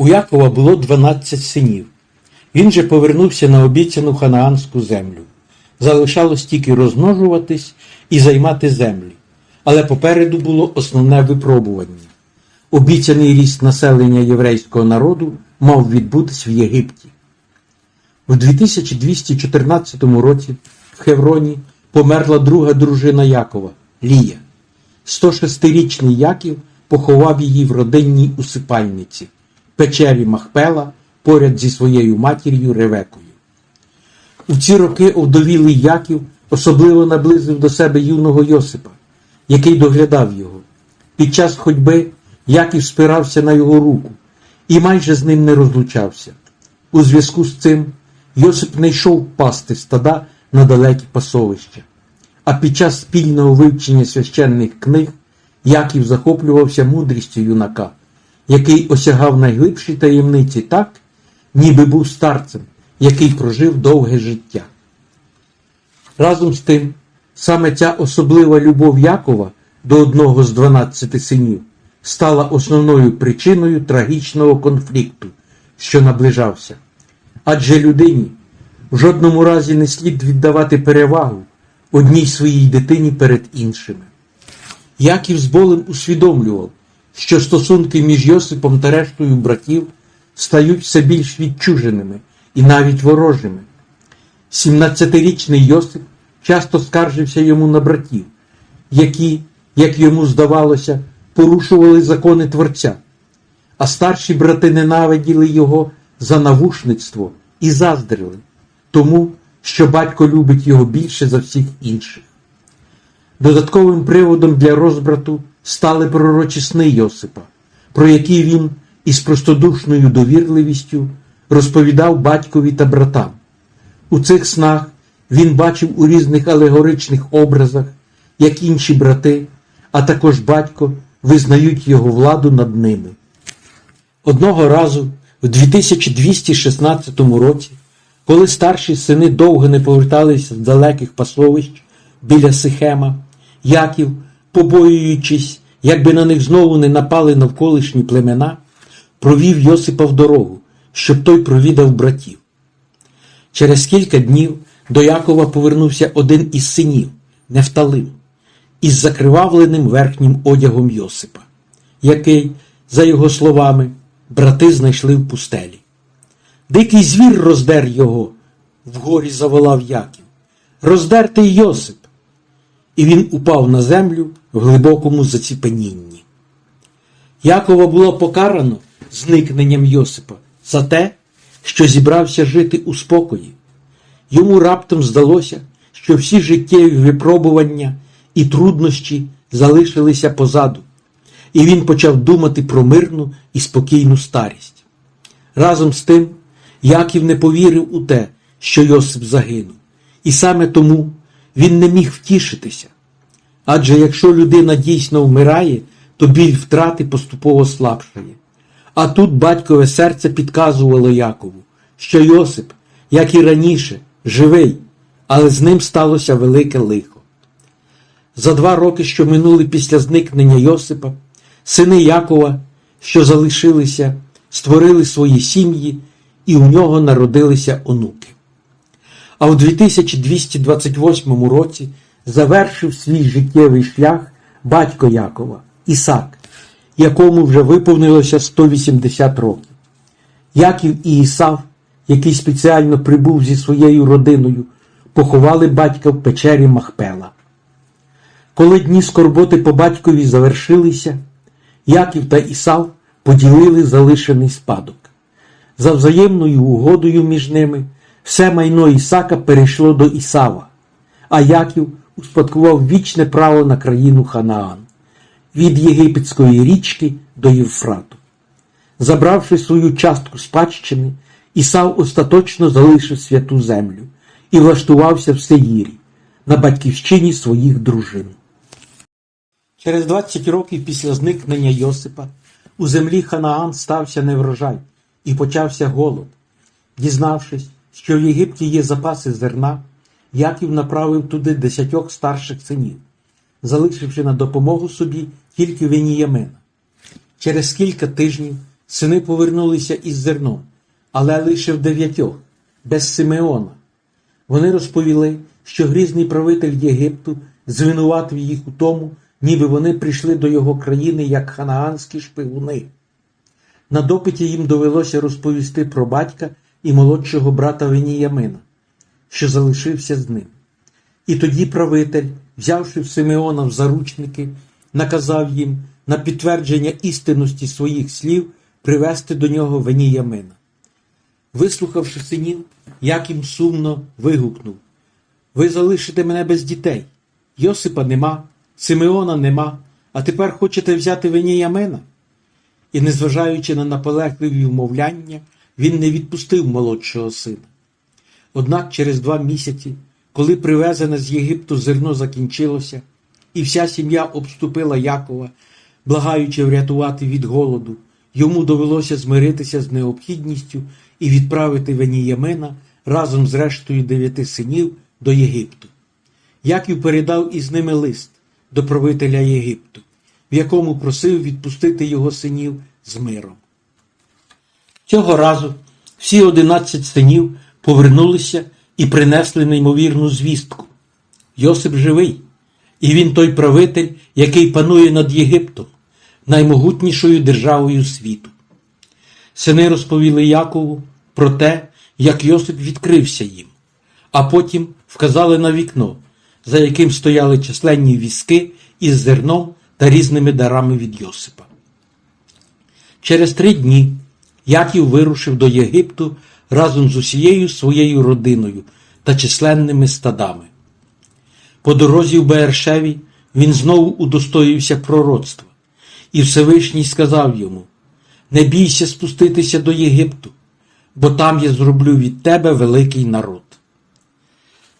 У Якова було 12 синів. Він же повернувся на обіцяну ханаанську землю. Залишалось тільки розмножуватись і займати землі. Але попереду було основне випробування. Обіцяний ріст населення єврейського народу мав відбутись в Єгипті. У 2214 році в Хевроні померла друга дружина Якова Лія. 106-річний Яків поховав її в родинній усипальниці печері Махпела поряд зі своєю матір'ю Ревекою. У ці роки овдовілий Яків особливо наблизив до себе юного Йосипа, який доглядав його. Під час ходьби Яків спирався на його руку і майже з ним не розлучався. У зв'язку з цим Йосип не йшов пасти стада на далекі пасовища. А під час спільного вивчення священних книг Яків захоплювався мудрістю юнака, який осягав найглибші таємниці так, ніби був старцем, який прожив довге життя. Разом з тим, саме ця особлива любов Якова до одного з дванадцяти синів стала основною причиною трагічного конфлікту, що наближався. Адже людині в жодному разі не слід віддавати перевагу одній своїй дитині перед іншими. Яків з болем усвідомлював, що стосунки між Йосипом та рештою братів стають все більш відчуженими і навіть ворожими. 17-річний Йосип часто скаржився йому на братів, які, як йому здавалося, порушували закони Творця, а старші брати ненавиділи його за навушництво і заздрили, тому що батько любить його більше за всіх інших. Додатковим приводом для розбрату стали пророчі сни Йосипа, про які він із простодушною довірливістю розповідав батькові та братам. У цих снах він бачив у різних алегоричних образах, як інші брати, а також батько визнають його владу над ними. Одного разу, в 2216 році, коли старші сини довго не поверталися з далеких пасовищ біля Сихема, Яків, побоюючись, якби на них знову не напали навколишні племена, провів Йосипа в дорогу, щоб той провідав братів. Через кілька днів до Якова повернувся один із синів, Нефталим, із закривавленим верхнім одягом Йосипа, який, за його словами, брати знайшли в пустелі. Дикий звір роздер його, вгорі заволав Яків. Роздертий Йосип. І він упав на землю в глибокому заціпенінні. Якова було покарано зникненням Йосипа за те, що зібрався жити у спокої. Йому раптом здалося, що всі життєві випробування і труднощі залишилися позаду, і він почав думати про мирну і спокійну старість. Разом з тим, Яків не повірив у те, що Йосип загинув, і саме тому він не міг втішитися. Адже якщо людина дійсно вмирає, то біль втрати поступово слабшає. А тут батькове серце підказувало Якову, що Йосип, як і раніше, живий, але з ним сталося велике лихо. За два роки, що минули після зникнення Йосипа, сини Якова, що залишилися, створили свої сім'ї, і у нього народилися онуки. А у 2228 році завершив свій життєвий шлях батько Якова, Ісак, якому вже виповнилося 180 років. Яків і Ісав, який спеціально прибув зі своєю родиною, поховали батька в печері Махпела. Коли дні скорботи по батькові завершилися, Яків та Ісав поділили залишений спадок. За взаємною угодою між ними все майно Ісака перейшло до Ісава, а Яків успадкував вічне право на країну Ханаан від Єгипетської річки до Євфрату. Забравши свою частку спадщини, Ісав остаточно залишив святу землю і влаштувався в Сеїрі, на батьківщині своїх дружин. Через 20 років після зникнення Йосипа у землі Ханаан стався неврожай і почався голод. Дізнавшись, що в Єгипті є запаси зерна, Яків направив туди десятьох старших синів, залишивши на допомогу собі тільки Веніямина. Через кілька тижнів Сини повернулися із зерном, але лише в дев'ятьох, без Симеона. Вони розповіли, що грізний правитель Єгипту звинуватив їх у тому, ніби вони прийшли до його країни як ханаанські шпигуни. На допиті їм довелося розповісти про батька і молодшого брата Веніямина, що залишився з ним. І тоді правитель, взявши в Симеона в заручники, наказав їм на підтвердження істинності своїх слів привести до нього Веніямина. Вислухавши синів, Яким сумно вигукнув Ви залишите мене без дітей. Йосипа нема, Симеона нема, а тепер хочете взяти Веніямина? І, незважаючи на наполегливі вмовляння, він не відпустив молодшого сина. Однак через два місяці, коли привезене з Єгипту зерно закінчилося, і вся сім'я обступила Якова, благаючи врятувати від голоду, йому довелося змиритися з необхідністю і відправити Веніямина разом з рештою дев'яти синів до Єгипту. Яків передав із ними лист до правителя Єгипту, в якому просив відпустити його синів з миром. Цього разу всі одинадцять синів повернулися і принесли неймовірну звістку. Йосип живий, і він той правитель, який панує над Єгиптом, наймогутнішою державою світу. Сини розповіли Якову про те, як Йосип відкрився їм, а потім вказали на вікно, за яким стояли численні візки із зерном та різними дарами від Йосипа. Через три дні Яків вирушив до Єгипту разом з усією своєю родиною та численними стадами. По дорозі в Бершеві він знову удостоївся пророцтва, і Всевишній сказав йому: Не бійся спуститися до Єгипту, бо там я зроблю від тебе великий народ.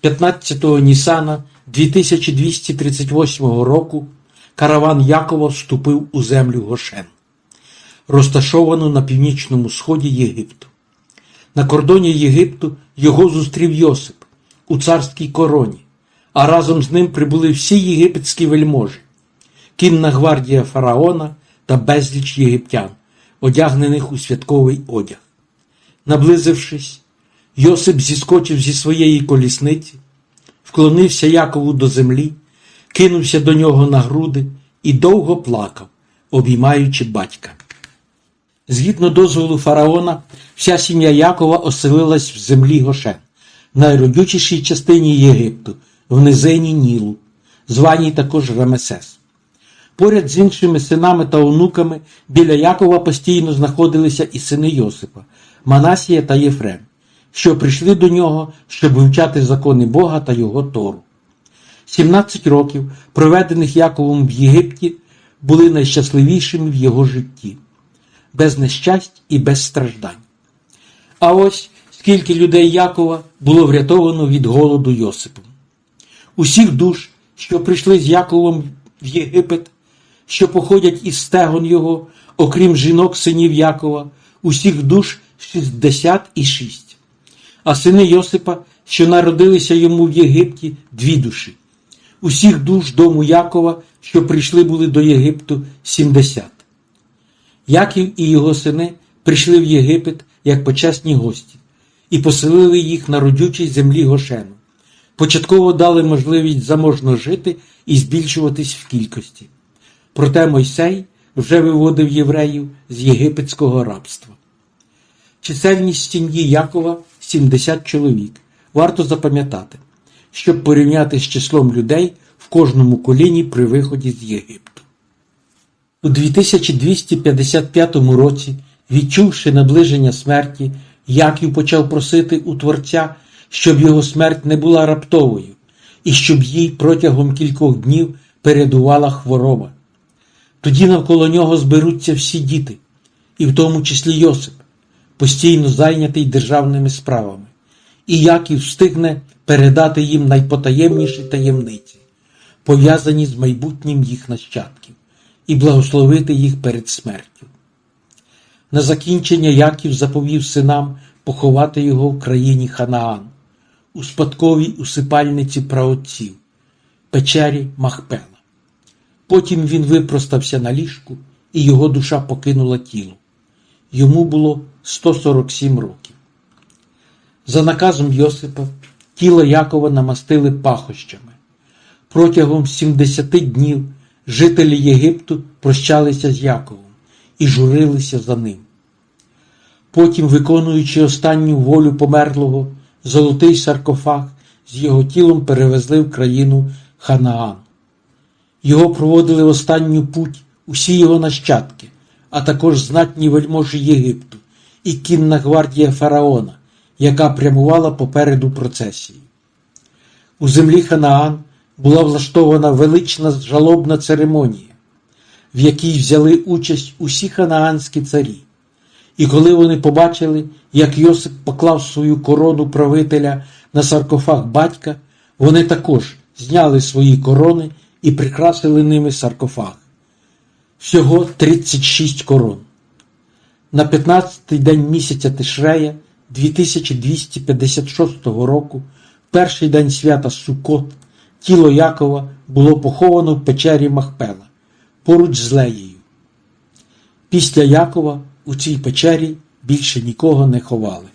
15 Нісана 2238 року караван Якова вступив у землю Гошен, розташовану на північному сході Єгипту. На кордоні Єгипту його зустрів Йосип у царській короні, а разом з ним прибули всі єгипетські вельможі, кінна гвардія фараона та безліч єгиптян, одягнених у святковий одяг. Наблизившись, Йосип зіскочив зі своєї колісниці, вклонився Якову до землі, кинувся до нього на груди і довго плакав, обіймаючи батька. Згідно дозволу фараона, вся сім'я Якова оселилась в землі Гошен, найродючішій частині Єгипту, в низині Нілу, званій також Рамесес. Поряд з іншими синами та онуками біля Якова постійно знаходилися і сини Йосипа, Манасія та Єфрем, що прийшли до нього, щоб вивчати закони Бога та його Тору. 17 років, проведених Яковом в Єгипті, були найщасливішими в його житті, без нещасть і без страждань. А ось скільки людей Якова було врятовано від голоду Йосипом. Усіх душ, що прийшли з Яковом в Єгипет, що походять із стегон його, окрім жінок синів Якова, усіх душ 66. А сини Йосипа, що народилися йому в Єгипті, дві душі. Усіх душ дому Якова, що прийшли були до Єгипту, 70. Яків і його сини прийшли в Єгипет як почесні гості і поселили їх на родючій землі Гошену. Початково дали можливість заможно жити і збільшуватись в кількості. Проте Мойсей вже виводив євреїв з єгипетського рабства. Чисельність сім'ї Якова 70 чоловік. Варто запам'ятати, щоб порівняти з числом людей в кожному коліні при виході з Єгипту. У 2255 році, відчувши наближення смерті, Яків почав просити у Творця, щоб його смерть не була раптовою, і щоб їй протягом кількох днів передувала хвороба. Тоді навколо нього зберуться всі діти, і в тому числі Йосип, постійно зайнятий державними справами, і Яків встигне передати їм найпотаємніші таємниці, пов'язані з майбутнім їх нащадків, і благословити їх перед смертю. На закінчення Яків заповів синам поховати його в країні Ханаан, у спадковій усипальниці праотців, печері Махпела. Потім він випростався на ліжку, і його душа покинула тіло. йому було 147 років. За наказом Йосипа тіло Якова намастили пахощами. Протягом 70 днів жителі Єгипту прощалися з Яковом і журилися за ним. Потім, виконуючи останню волю померлого, золотий саркофаг з його тілом перевезли в країну Ханаан. Його проводили в останню путь усі його нащадки, а також знатні вельможі Єгипту і кінна гвардія фараона, яка прямувала попереду процесії. У землі Ханаан була влаштована велична жалобна церемонія, в якій взяли участь усі ханаанські царі. І коли вони побачили, як Йосип поклав свою корону правителя на саркофаг батька, вони також зняли свої корони і прикрасили ними саркофаг. Всього 36 корон. На 15-й день місяця Тишрея 2256 року, перший день свята Суккот, тіло Якова було поховано в печері Махпела поруч з Леєю. Після Якова у цій печері більше нікого не ховали.